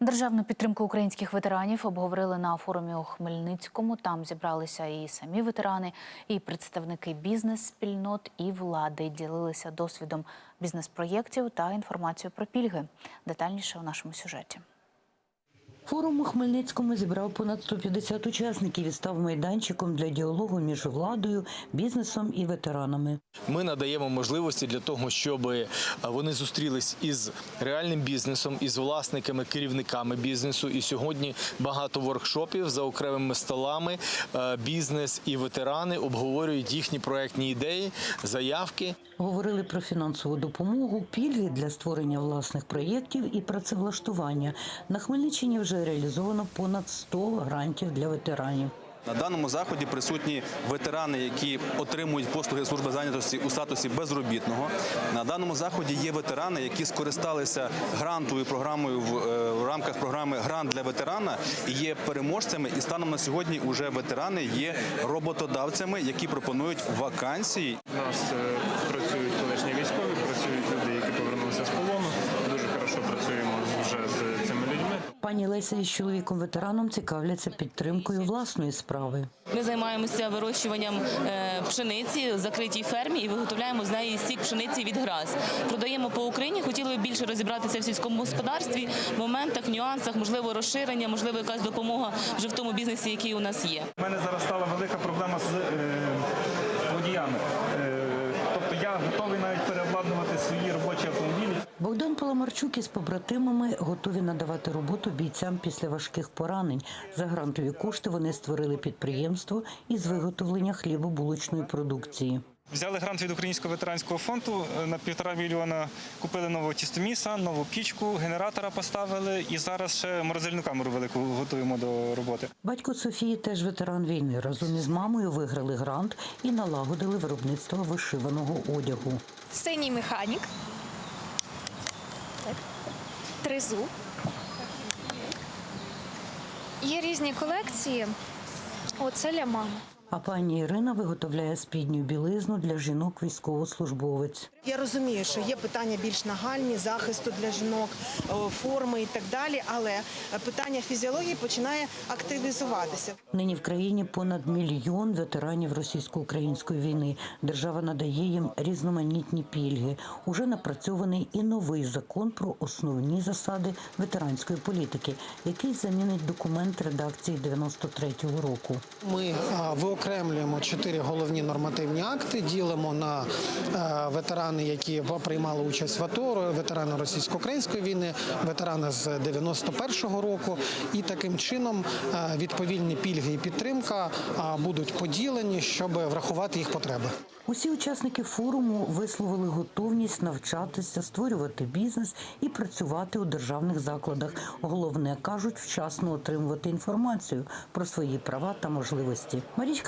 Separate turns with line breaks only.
Державну підтримку українських ветеранів обговорили на форумі у Хмельницькому. Там зібралися і самі ветерани, і представники бізнес-спільнот і влади. Ділилися досвідом бізнес-проєктів та інформацією про пільги. Детальніше у нашому сюжеті.
Форум у Хмельницькому зібрав понад 150 учасників і став майданчиком для діалогу між владою, бізнесом і ветеранами.
Ми надаємо можливості для того, щоб е, вони зустрілись із реальним бізнесом, із власниками, керівниками бізнесу. І сьогодні багато воркшопів за окремими столами. Е, Бізнес і ветерани обговорюють їхні проектні ідеї, заявки.
Говорили про фінансову допомогу, пільги для створення власних проєктів і працевлаштування. На Хмельниччині вже реалізовано понад 100 грантів для ветеранів.
На даному заході присутні ветерани, які отримують послуги служби зайнятості у статусі безробітного. На даному заході є ветерани, які скористалися грантовою програмою в, е, в рамках програми Грант для ветерана і є переможцями. І станом на сьогодні вже ветерани є роботодавцями, які пропонують вакансії
У нас е,
Леся із чоловіком ветераном цікавляться підтримкою власної справи.
Ми займаємося вирощуванням е, пшениці в закритій фермі і виготовляємо з неї сік пшениці від граз. Продаємо по Україні. Хотіли б більше розібратися в сільському господарстві, в моментах, нюансах, можливо, розширення, можливо, якась допомога вже в тому бізнесі, який у нас є.
У мене зараз стала велика проблема з е, водіями. Е, тобто я готовий навіть переобладнувати свої робочі автомобілі.
Богдан Паламарчук із побратимами готові надавати роботу бійцям після важких поранень. За грантові кошти вони створили підприємство із виготовлення хлібобулочної продукції.
Взяли грант від Українського ветеранського фонду е, на півтора мільйона. Купили нового тістоміса, нову пічку, генератора поставили і зараз ще морозильну камеру велику готуємо до роботи.
Батько Софії теж ветеран війни. Разом із мамою виграли грант і налагодили виробництво вишиваного одягу.
синій механік. Тризуб. Є різні колекції. Оце для мами.
А пані Ірина виготовляє спідню білизну для жінок військовослужбовець.
Я розумію, що є питання більш нагальні, захисту для жінок, форми і так далі, але питання фізіології починає активізуватися.
Нині в країні понад мільйон ветеранів російсько-української війни. Держава надає їм різноманітні пільги. Уже напрацьований і новий закон про основні засади ветеранської політики, який замінить документ редакції 93-го року.
Ми а, виокремлюємо чотири головні нормативні акти, ділимо на е, ветерани, які приймали участь в АТО, ветерани російсько-української війни, ветерани з 91-го року. І таким чином е, відповільні пільги і підтримка будуть поділені, щоб врахувати їх потреби.
Усі учасники форуму висловили готовність навчатися, створювати бізнес і працювати у державних закладах. Головне кажуть, вчасно отримувати інформацію про свої права та можливості. Марічка